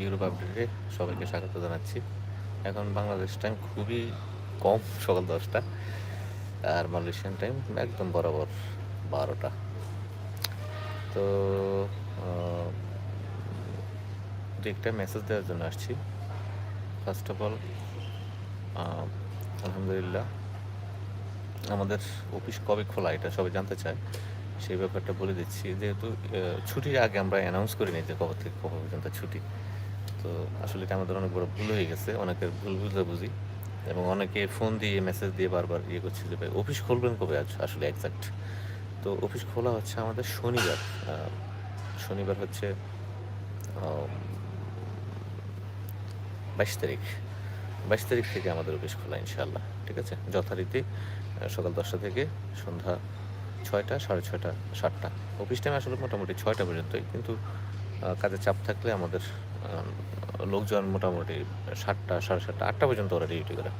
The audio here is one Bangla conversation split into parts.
ইউরোপ আপডেটে সবাইকে স্বাগত জানাচ্ছি। এখন বাংলাদেশ টাইম খুবই কম, সকাল দশটা। আর মালয়েশিয়ান টাইম একদম বরাবর বারোটা। তো একটা মেসেজ দেওয়ার জন্য আসছি। ফার্স্ট অফ অল আলহামদুলিল্লাহ, আমাদের অফিস কবে খোলা, এটা সবাই জানতে চায়। সেই ব্যাপারটা বলে দিচ্ছি। যেহেতু ছুটির আগে আমরা অ্যানাউন্স করিনি যে কবে থেকে কবে পর্যন্ত ছুটি। তো আসলে এটা আমাদের অনেক বড় ভুল হয়ে গেছে। অনেকের ভুল বুঝে বুঝি এবং অনেকে ফোন দিয়ে মেসেজ দিয়ে বারবার ইয়ে করছে যে, ভাই অফিস খুলবেন কবে আসলে একজাক্ট তো অফিস খোলা হচ্ছে আমাদের শনিবার। শনিবার হচ্ছে বাইশ তারিখ। বাইশ তারিখ থেকে আমাদের অফিস খোলা ইনশাল্লাহ ঠিক আছে? যথারীতি সকাল দশটা থেকে সন্ধ্যা ছয়টা, সাড়ে ছয়টা, সাতটা। অফিস টাইম আসলে মোটামুটি ছয়টা পর্যন্তই, কিন্তু কাজের চাপ থাকলে আমাদের লোকজন মোটামুটি সাতটা, সাড়ে সাতটা, আটটা পর্যন্ত ওরা ডিউটি করে।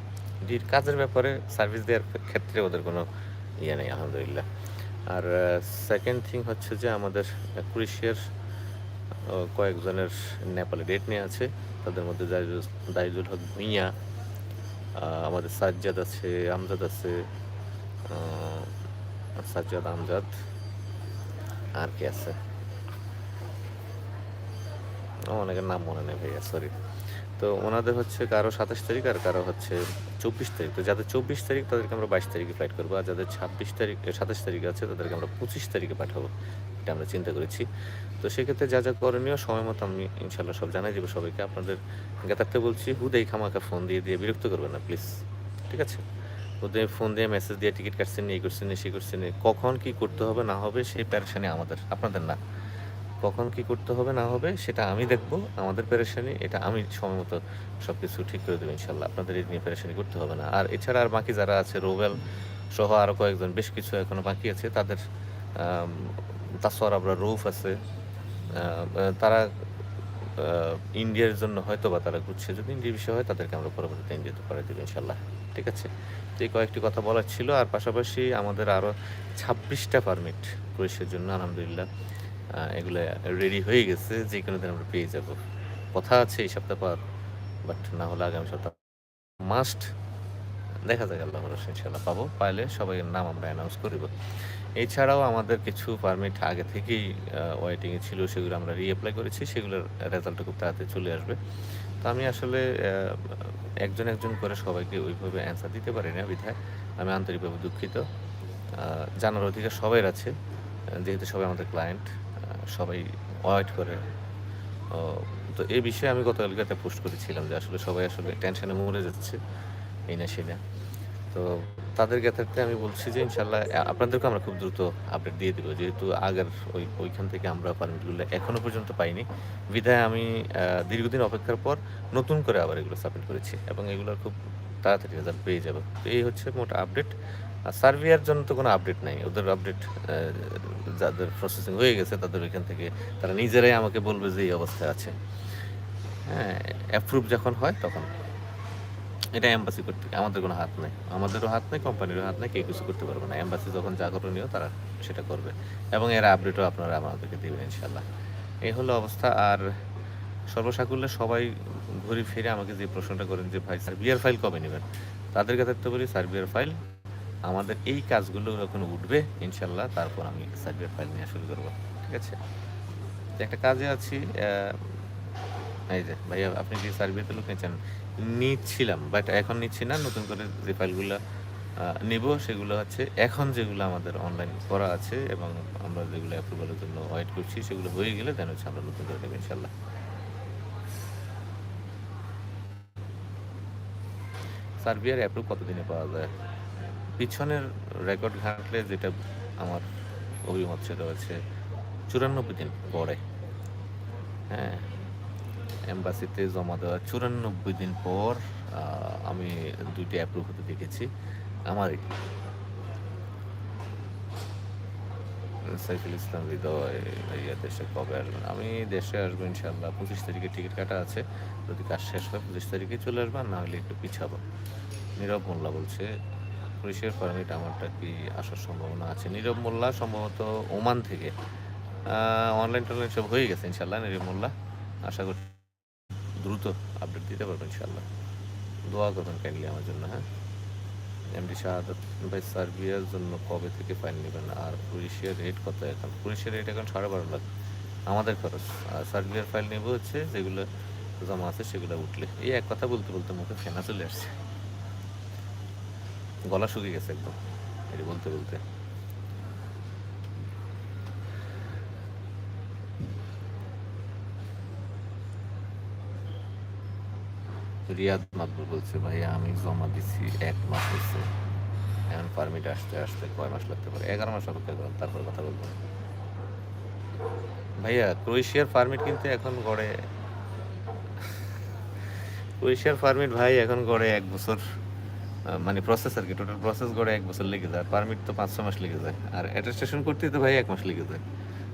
ডিউটি কাজের ব্যাপারে সার্ভিস দেওয়ার ক্ষেত্রে ওদের কোনো ইয়ে নেই, আলহামদুলিল্লাহ। আর সেকেন্ড থিং হচ্ছে যে আমাদের ক্রিসিয়ার কয়েকজনের নেপালে ডেট নিয়ে আছে। তাদের মধ্যে দাইজুল হক ভুঁইয়া আমাদের সাজ্জাদ আছে, আমজাদ আছে সাজ্জাদ আমজাদ। আর কি আছে? অনেকের নাম মনে নেই ভাইয়া সরি তো ওনাদের হচ্ছে কারও সাতাশ তারিখ আর কারও হচ্ছে চব্বিশ তারিখ। তো যাদের চব্বিশ তারিখ, তাদেরকে আমরা বাইশ তারিখে ফ্লাইট করব। আর যাদের ছাব্বিশ তারিখ সাতাশ তারিখ আছে, তাদেরকে আমরা পঁচিশ তারিখে পাঠাবো। এটা আমরা চিন্তা করেছি। তো সেক্ষেত্রে যা যা করণীয়, সময় মতো আমি ইনশাল্লাহ সব জানাই দেবো সবাইকে। আপনাদের জ্ঞাতার্থে বলছি, হুদেই খামাকা ফোন দিয়ে দিয়ে বিরক্ত করবেন না প্লিজ ঠিক আছে? ওদের ফোন দিয়ে মেসেজ দিয়ে টিকিট কাটছেন, এই করছেন সে করছেন, কখন কি করতে হবে, না হবে, সেই প্যারেশানি আমাদের, আপনাদের না। কখন কি করতে হবে, না হবে, সেটা আমি দেখব, আমাদের পেরেশানি এটা আমি সময় মতো সব কিছু ঠিক করে দেবো ইনশাল্লাহ আপনাদের এই নিয়ে পেরেশানি করতে হবে না। আর এছাড়া আর বাকি যারা আছে, রোবেল সহ আরও কয়েকজন, বেশ কিছু এখনও বাকি আছে, তাদের তাছাড়া আমরা রৌফ আছে। তারা ইন্ডিয়ার জন্য হয়তো বা তারা ঘুরছে। যদি ইন্ডিয়ার বিষয় হয়, তাদেরকে আমরা পরবর্তীতে ইন্ডিয়াতে করে দেবো ইনশাল্লাহ ঠিক আছে? এই কয়েকটি কথা বলার ছিল, আর পাশাপাশি আমাদের আরও ছাব্বিশটা পারমিট ক্রোয়েশিয়ার জন্য আলহামদুলিল্লাহ। এগুলো রেডি হয়ে গেছে, যে কোনো দিন আমরা পেয়ে যাব। কথা আছে এই সপ্তাহ পর বাট না হলে আগামী সপ্তাহ মাস্ট দেখা যাক আল্লাহ রস ইনশাল্লাহ পাবো। পাইলে সবাই নাম আমরা অ্যানাউন্স করিব। এছাড়াও আমাদের কিছু পারমিট আগে থেকেই ওয়েটিংয়ে ছিল, সেগুলো আমরা রিঅ্যাপ্লাই করেছি, সেগুলোর রেজাল্টটা খুব তাড়াতাড়ি চলে আসবে। তো আমি আসলে একজন একজন করে সবাইকে ওইভাবে অ্যান্সার দিতে পারি না বিধায় আমি আন্তরিকভাবে দুঃখিত। জানার অধিকার সবাই আছে। যেহেতু সবাই আমাদের ক্লায়েন্ট সবাই ওয়েট করে। তো এই বিষয়ে আমি গতকালকে একটা পোস্ট করেছিলাম যে আসলে সবাই আসলে টেনশনে মরে যাচ্ছে। এই না, সেই না। তো তাদের ক্ষেত্রে আমি বলছি যে ইনশাল্লাহ আপনাদেরকে আমরা খুব দ্রুত আপডেট দিয়ে দেবো। যেহেতু আগের ওই, ওইখান থেকে আমরা পারমিটগুলো এখনও পর্যন্ত পাইনি। বিধায় আমি দীর্ঘদিন অপেক্ষার পর নতুন করে আবার এগুলো সাবমিট করেছি এবং এগুলোর খুব তাড়াতাড়ি রেজাল্ট পেয়ে যাবে। তো এই হচ্ছে মোটা আপডেট আর সার্ভিয়ার জন্য তো কোনো আপডেট নাই। ওদের আপডেট যাদের প্রসেসিং হয়ে গেছে, তাদের ওইখান থেকে তারা নিজেরাই আমাকে বলবে যে, এই অবস্থায় আছে। হ্যাঁ অ্যাপ্রুভ যখন হয়, তখন এটা এম্বাসি করতে আমাদের কোনো হাত নেই। আমাদেরও হাত নেই কোম্পানিরও হাত নেই, কেউ কিছু করতে পারবে না। এম্বাসি যখন যা করণীয় তারা সেটা করবে। এবং এর আপডেটও আপনারা আমাদেরকে দেবেন ইনশাল্লাহ এই হলো অবস্থা। আর সর্বসাকুল্যে সবাই ঘুরে ফিরে আমাকে যে প্রশ্নটা করেন যে, ভাই, সার্বিয়ার ফাইল কবে নেবেন? তাদের কাছে তো বলি, সার্বিয়ার ফাইল আমাদের এই কাজগুলো যখন উঠবে ইনশাল্লাহ তারপর আমি সার্বিয়ার ফাইল নেওয়া শুরু করব। ঠিক আছে? একটা কাজে আছি এই যে, ভাইয়া, আপনি যে সার্ভিসে লোক নিচ্ছেন নিচ্ছিলাম বাট এখন নিচ্ছি না। নতুন করে যে ফাইলগুলো নিব, সেগুলো হচ্ছে এখন যেগুলো আমাদের অনলাইন করা আছে এবং আমরা যেগুলো অ্যাপ্রুভালের জন্য ওয়েট করছি, সেগুলো হয়ে গেলে দেন হচ্ছে আমরা নতুন করে নেব ইনশাল্লাহ সার্বিয়ার অ্যাপ্রুভ কতদিনে পাওয়া যায়? পিছনের রেকর্ড ঘাঁটলে যেটা আমার অভিমত সেটা হচ্ছে চুরানব্বই দিন পরে। হ্যাঁ। এম্বাসিতে জমা দেওয়ার চুরানব্বই দিন পর আমি দুইটি অ্যাপ্রুভ হতে দেখেছি। আমারই সাইফুল ইসলাম হৃদয়, ভাইয়া, দেশে কবে আসবেন? আমি দেশে আসব ইনশাল্লাহ পঁচিশ তারিখে টিকিট কাটা আছে। যদি কাজ শেষ হয়, পঁচিশ তারিখে চলে আসব না হলে একটু পিছাবো। নীরব মোল্লা বলছে, পুলিশের পারমিট আমারটা কি আসার সম্ভাবনা আছে? নীরব মোল্লা সম্ভবত ওমান থেকে। অনলাইন টনলাইন সব হয়ে গেছে ইনশাল্লাহ নীরব মোল্লা। আশা করি দ্রুত আপডেট দিতে পারবেন ইনশাল্লাহ দোয়া করবেন কাইন্ডলি আমার জন্য হ্যাঁ? এমডি শাহাদত ভাই সার্বিয়ার জন্য কবে থেকে ফাইন নেবেন? আর ক্রোয়েশিয়ার রেট কত এখন? ক্রোয়েশিয়ার রেট এখন সাড়ে বারো লাখ। আমাদের খরচ। আর সার্বিয়ার ফাইল নেব হচ্ছে যেগুলো জমা আছে সেগুলো উঠলে। এই এক কথা বলতে বলতে মুখে ফেনা চলে আসছে। গলা শুকিয়ে গেছে একদম। এটি বলতে বলতে। রিয়াদ মাকবুল বলছে ভাই আমি জমা দিছি এক মাস হয়েছে এখন পারমিট আসতে আসতে কয় মাস লাগতে পারে? এগারো মাস অপেক্ষা করুন, তারপর কথা বলব। ভাইয়া, ক্রোয়েশিয়ার পারমিট কিন্তু এখন গড়ে ক্রোয়েশিয়ার পারমিট ভাই এখন গড়ে এক বছর মানে প্রসেস আর কি টোটাল প্রসেস গড়ে এক বছর লেগে যায়। পারমিট তো পাঁচ ছ মাস লেগে যায়। আর অ্যাটেস্টেশন করতে তো ভাই এক মাস লেগে যায়।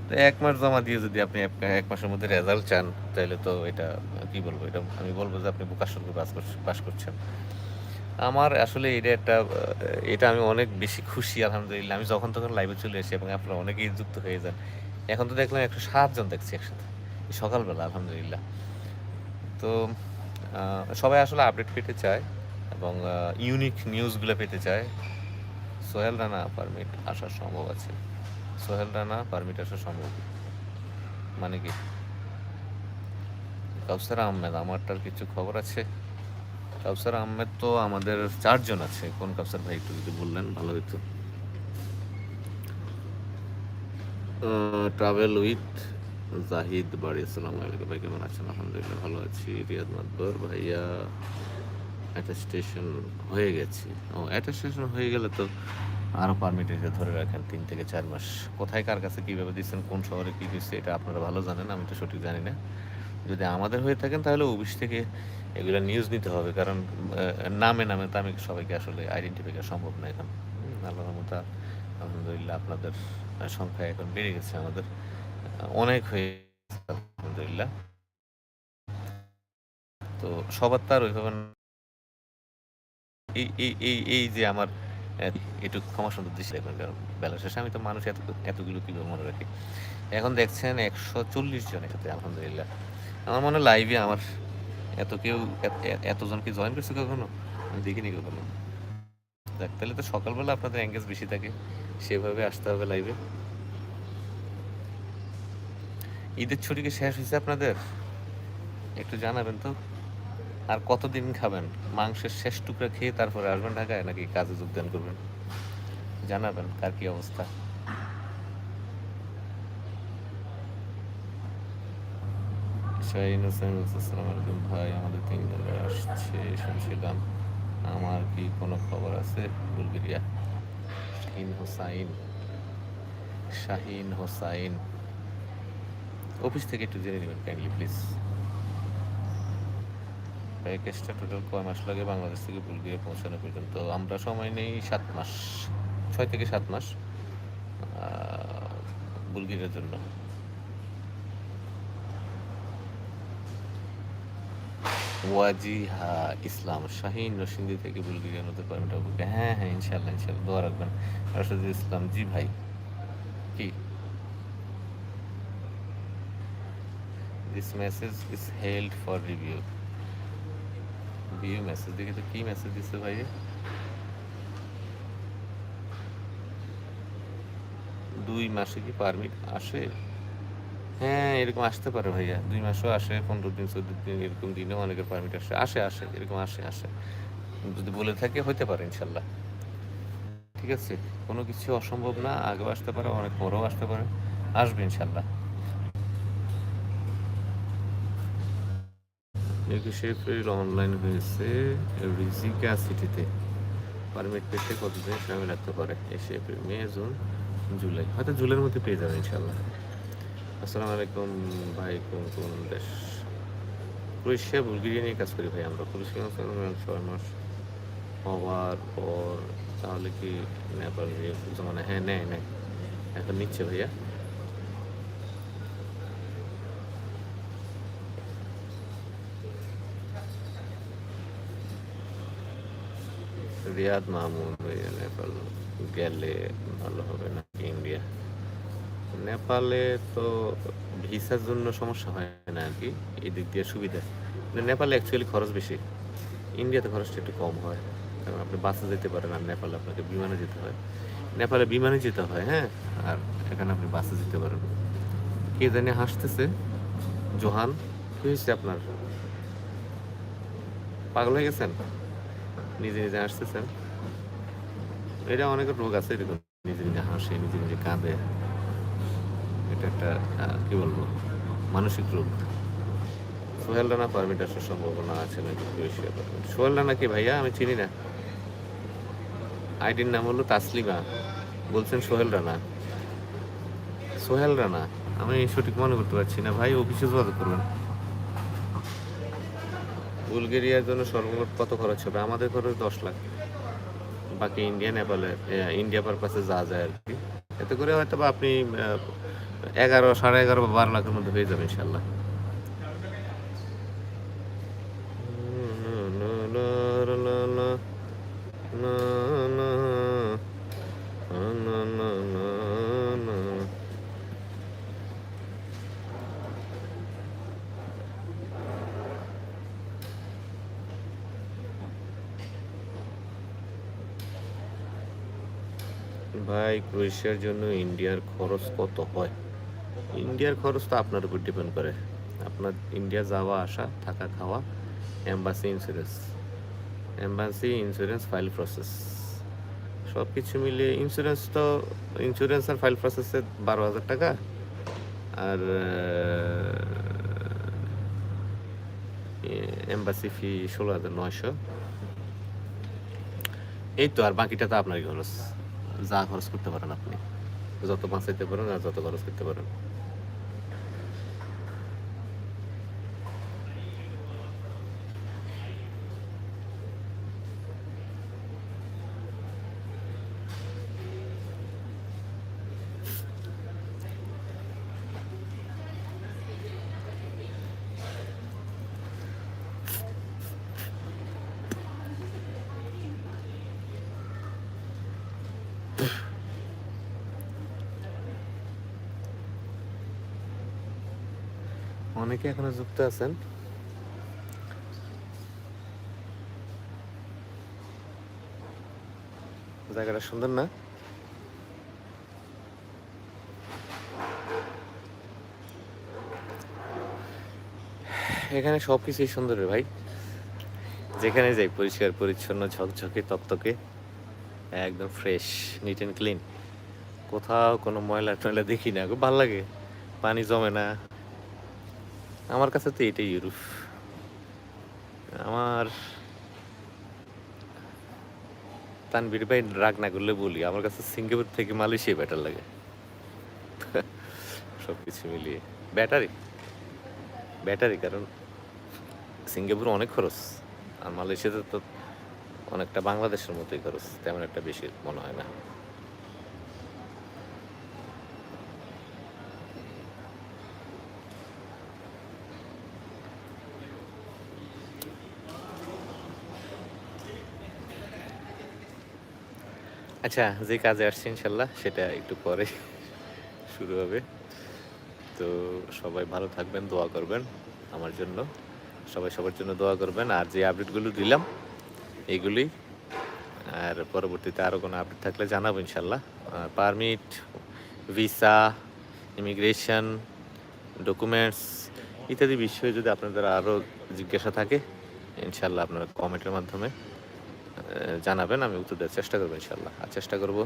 তো এক মাস জমা দিয়ে যদি আপনি এক- মাসের মধ্যে রেজাল্ট চান, তাহলে তো এটা কি বলব? এটা আমি বলব যে আপনি প্রকাশন পাস পাস করছেন। আমার আসলে এটা একটা এটা আমি অনেক বেশি খুশি, আলহামদুলিল্লাহ। আমি যখন তখন লাইভে চলে আসি এবং আপনারা অনেকেই যুক্ত হয়ে যান। এখন তো দেখলাম একশো সাতজন দেখছি একসাথে। সকালবেলা, আলহামদুলিল্লাহ। তো সবাই আসলে আপডেট পেতে চায় এবং ইউনিক নিউজগুলো পেতে চায়। সোহেল রানা পারমিট আসার সম্ভব আছে। সোহেল রানা পারমিট আসার সম্ভব। মানে কি? কাউসার আহমেদ, আমারটার কিছু খবর আছে? কাউসার আহমেদ তো আমাদের চারজন আছে। কোন কাউসার ভাই একটু যদি বললেন, ভালো হতো ট্রাভেল উইথ জাহিদ বাড়ি আসসালামু আলাইকুম ভাই, কেমন আছেন? আলহামদুলিল্লাহ ভালো আছি। রিয়াদ মাতবর ভাইয়া অ্যাটাস্টেশন হয়ে গেছে। ও অ্যাটাস্টেশন হয়ে গেলে তো আরও পারমিট এসে ধরে রাখেন, তিন থেকে চার মাস। কোথায়, কার কাছে, কীভাবে দিচ্ছেন, কোন শহরে কী দিচ্ছে এটা আপনারা ভালো জানেন, আমি তো সঠিক জানি না। যদি আমাদের হয়ে থাকেন তাহলে অফিস থেকে এগুলো নিউজ নিতে হবে। কারণ নামে নামে তো আমি সবাইকে আসলে আইডেন্টিফাই করা সম্ভব না এখন। হুম, আল্লাহর মতো আলহামদুলিল্লাহ আপনাদের সংখ্যা এখন বেড়ে গেছে। আমাদের অনেক হয়ে আলহামদুলিল্লাহ। তো সবার তো আর ওইভাবে এই এই এই যে আমার একটু ক্ষমা সুন্দর দৃষ্টি দেখবেন কারণ বেলা শেষে আমি তো মানুষ এত এতগুলো কীভাবে মনে রাখি। এখন দেখছেন একশো চল্লিশ জনের সাথে আলহামদুলিল্লাহ। আমার মনে লাইভে আমার। এত কেউ এতজনকে জয়েন করছে কখনো? আমি দেখিনি কখনো। দেখ, তাহলে তো সকালবেলা আপনাদের এঙ্গেজ বেশি থাকে। সেভাবে আসতে হবে লাইভে ঈদের ছুটি কি শেষ হয়েছে আপনাদের? একটু জানাবেন তো। আর কতদিন খাবেন? মাংসের শেষ টুকরা খেয়ে তারপরে আসবেন ঢাকায় নাকি কাজে যোগদান করবেন? জানাবেন, কার কি অবস্থা? শাহিন হোসেন বলছে, আসসালামু আলাইকুম ভাই আমাদের তিনজনের আসছে শুনছিলাম। আমার কি কোনো খবর আছে? বুলগেরিয়া? শাহিন হোসাইন। শাহিন হোসাইন। অফিস থেকে একটু জেনে নেবেন কাইন্ডলি প্লিজ প্যাকেজটা টোটাল কয় মাস লাগে? বাংলাদেশ থেকে বুলগেরিয়া পৌঁছানো পর্যন্ত? আমরা সময় নেই সাত মাস ছয় থেকে সাত মাস বুলগেরিয়ার জন্য। ওয়াজিহা ইসলাম, শাহিন নরসিংদী থেকে বুলগেরিয়া নতুন পারমিট হবে হ্যাঁ হ্যাঁ ইনশাল্লাহ ইনশাল্লাহ দোয়া রাখবেন। রাশেদ ইসলাম, জি ভাই। কি? This message is held for review view message দেখি তো কি মেসেজ দিচ্ছে ভাই? দুই মাসে কি পারমিট আসে? হ্যাঁ এরকম আসতে পারে ভাইয়া। দুই মাসও আসে, পনেরো দিন, চোদ্দ দিন, এরকম দিনেও অনেকের পারমিট আসে। আসে আসে, এরকম আসে আসে। যদি বলে থাকে হতে পারে, ইনশাল্লাহ। ঠিক আছে? কোনো কিছু অসম্ভব না, আগেও আসতে পারে, অনেক পরেও আসতে পারে। আসবে, ইনশাল্লাহ। এপ্রিল অনলাইন হয়েছে, রিজিকা সিটিতে পারমিট পেতে কতদিন সময় লাগতে পারে? এসে এপ্রিল মে, জুন, জুলাই। হয়তো জুলাইয়ের মধ্যে পেয়ে যাবে ইনশাল্লাহ। আসসালামু আলাইকুম ভাই, কোন কোন দেশ? ক্রোয়েশিয়া, বুলগেরিয়া নিয়ে কাজ করি ভাই আমরা। ক্রোয়েশিয়া ছয় মাস হওয়ার পর তাহলে কি নেপাল নিয়ে মানে হ্যাঁ নেয় নেয়। এখন নিচ্ছে ভাইয়া। রিয়াদ মাহমুদ ভাইয়া, নেপাল গেলে ভালো হবে নাকি ইন্ডিয়া নেপালে তো ভিসার জন্য সমস্যা হয় না আর কি, এই দিক দিয়ে সুবিধা। মানে নেপালে অ্যাকচুয়ালি খরচ বেশি। ইন্ডিয়াতে খরচটা একটু কম হয়। কারণ আপনি বাসে যেতে পারেন আর নেপালে আপনাকে বিমানে যেতে হয়। নেপালে বিমানে যেতে হয় হ্যাঁ? আর এখানে আপনি বাসে যেতে পারেন। কে জানি হাসতেছে? জোহান, কি হয়েছে আপনার? পাগল হয়ে গেছেন? নিজে নিজে হাসতেছেন? এটা অনেক রোগ আছে এরকম। নিজে নিজে হাসে, নিজে নিজে কাঁদে। এটা একটা কি বলব, মানসিক রোগ। সোহেল রানা পারমিট আসার সম্ভাবনা আছে নাকি ক্রোয়েশিয়া পারমিট সোহেল রানা কি ভাইয়া? আমি চিনি না। আইডির নাম হলো তাসলিমা। বলছেন সোহেল রানা। সোহেল রানা, আমি সঠিক মনে করতে পারছি না। ভাই অফিসে যোগাযোগ করবেন। বুলগেরিয়ার জন্য সর্বমোট কত খরচ হবে? আমাদের খরচ দশ লাখ। বাকি ইন্ডিয়া নেপালে ইন্ডিয়া পারপাসে যা যায় আর কি। এতে করে হয়তো বা আপনি এগারো, সাড়ে এগারো বা বারো লাখের মধ্যে হয়ে যাবে ইনশাল্লাহ ভাই, ক্রোয়েশিয়ার জন্য ইন্ডিয়ার খরচ কত হয়? ইন্ডিয়ার খরচ তো আপনার উপর ডিপেন্ড করে। আপনার ইন্ডিয়া যাওয়া, আসা, থাকা, খাওয়া embassy insurance embassy insurance file process সব কিছু মিলিয়ে ইন্স্যুরেন্স তো ইন্স্যুরেন্স আর ফাইল প্রসেসে বারো হাজার টাকা। আর এম্বাসি ফি ষোলো হাজার নয়শো। এই তো আর বাকিটা তো আপনারই খরচ। যা খরচ করতে পারেন আপনি। যত বাঁচাইতে পারেন আর যত খরচ করতে পারেন। অনেকে এখনও যুক্ত আছেন। জায়গাটা সুন্দর না? এখানে সব কিছুই সুন্দর ভাই। যেখানে যাই, পরিষ্কার, পরিচ্ছন্ন, ঝকঝকে, তকতকে, একদম ফ্রেশ নিট অ্যান্ড ক্লিন কোথাও কোনো ময়লা টয়লা দেখি না, খুব ভালো লাগে। পানি জমে না। আমার কাছে তো এটাই ইউরোপ আমার তানবীর ভাই রাগ না করলে বলি, আমার কাছে সিঙ্গাপুর থেকে মালয়েশিয়া বেটার লাগে। সব কিছু মিলিয়ে। ব্যাটারি। ব্যাটারি, কারণ সিঙ্গাপুর অনেক খরচ, আর মালয়েশিয়াতে তো অনেকটা বাংলাদেশের মতোই খরচ, তেমন একটা বেশি মনে হয় না। আচ্ছা যে কাজে আসছি ইনশাল্লাহ, সেটা একটু পরে শুরু হবে। তো সবাই ভালো থাকবেন, দোয়া করবেন আমার জন্য। সবাই সবার জন্য দোয়া করবেন। আর যে আপডেটগুলো দিলাম এইগুলি আর পরবর্তীতে আরও কোনো আপডেট থাকলে জানাব ইনশাল্লাহ। পারমিট ভিসা ইমিগ্রেশন ডকুমেন্টস ইত্যাদি বিষয়ে যদি আপনাদের আরও জিজ্ঞাসা থাকে, ইনশাল্লাহ আপনারা কমেন্টের মাধ্যমে জানাবেন, আমি উত্তর দেওয়ার চেষ্টা করব ইনশাল্লাহ আর চেষ্টা করব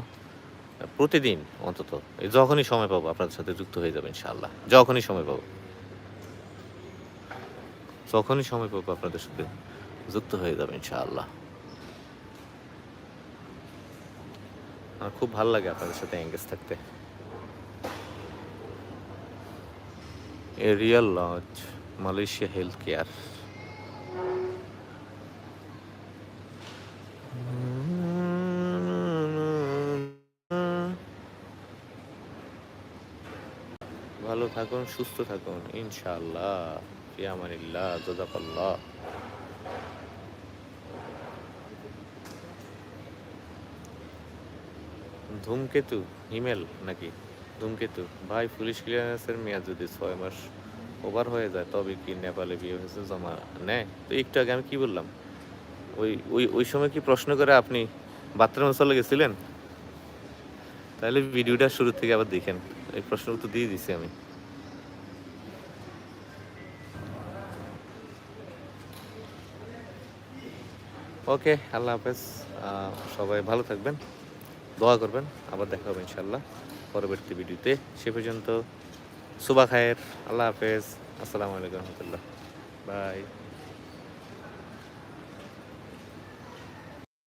প্রতিদিন অন্তত, এই যখনই সময় পাবো আপনাদের সাথে যুক্ত হয়ে যাবে ইনশাল্লাহ যখনই সময় পাবো। যখনই সময় পাবো আপনাদের সাথে যুক্ত হয়ে যাবে ইনশাআল্লাহ। আমার খুব ভালো লাগে আপনাদের সাথে এঙ্গেজ থাকতে। Aerial lodge Malaysia health care ভালো থাকুন, সুস্থ থাকুন। ইনশাআল্লাহ। ফিয়ামানিল্লাহ জাজাকাল্লাহ ধূমকেতু, হিমেল নাকি? ধূমকেতু। ভাই, পুলিশ ক্লিয়ারেন্সের মেয়াদ যদি ছয় মাস ওভার হয়ে যায়, তবে কি নেপালে বিয়ে হয়েছে? জমা নেয় তো একটু আগে আমি কি বললাম? ওই ওই ওই সময় কি প্রশ্ন করে আপনি বাথরুমে চলে গেছিলেন? তাহলে ভিডিওটা শুরু থেকে আবার দেখেন। এই প্রশ্ন তো দিয়ে দিছি আমি। ওকে, আল্লাহ হাফেজ। সবাই ভালো থাকবেন, দোয়া করবেন। আবার দেখা হবে ইনশাল্লাহ পরবর্তী ভিডিওতে। সে পর্যন্ত সুবা খায়ের, আল্লাহ হাফেজ। আসসালামু আলাইকুম রহমতুল্লাহ। বাই।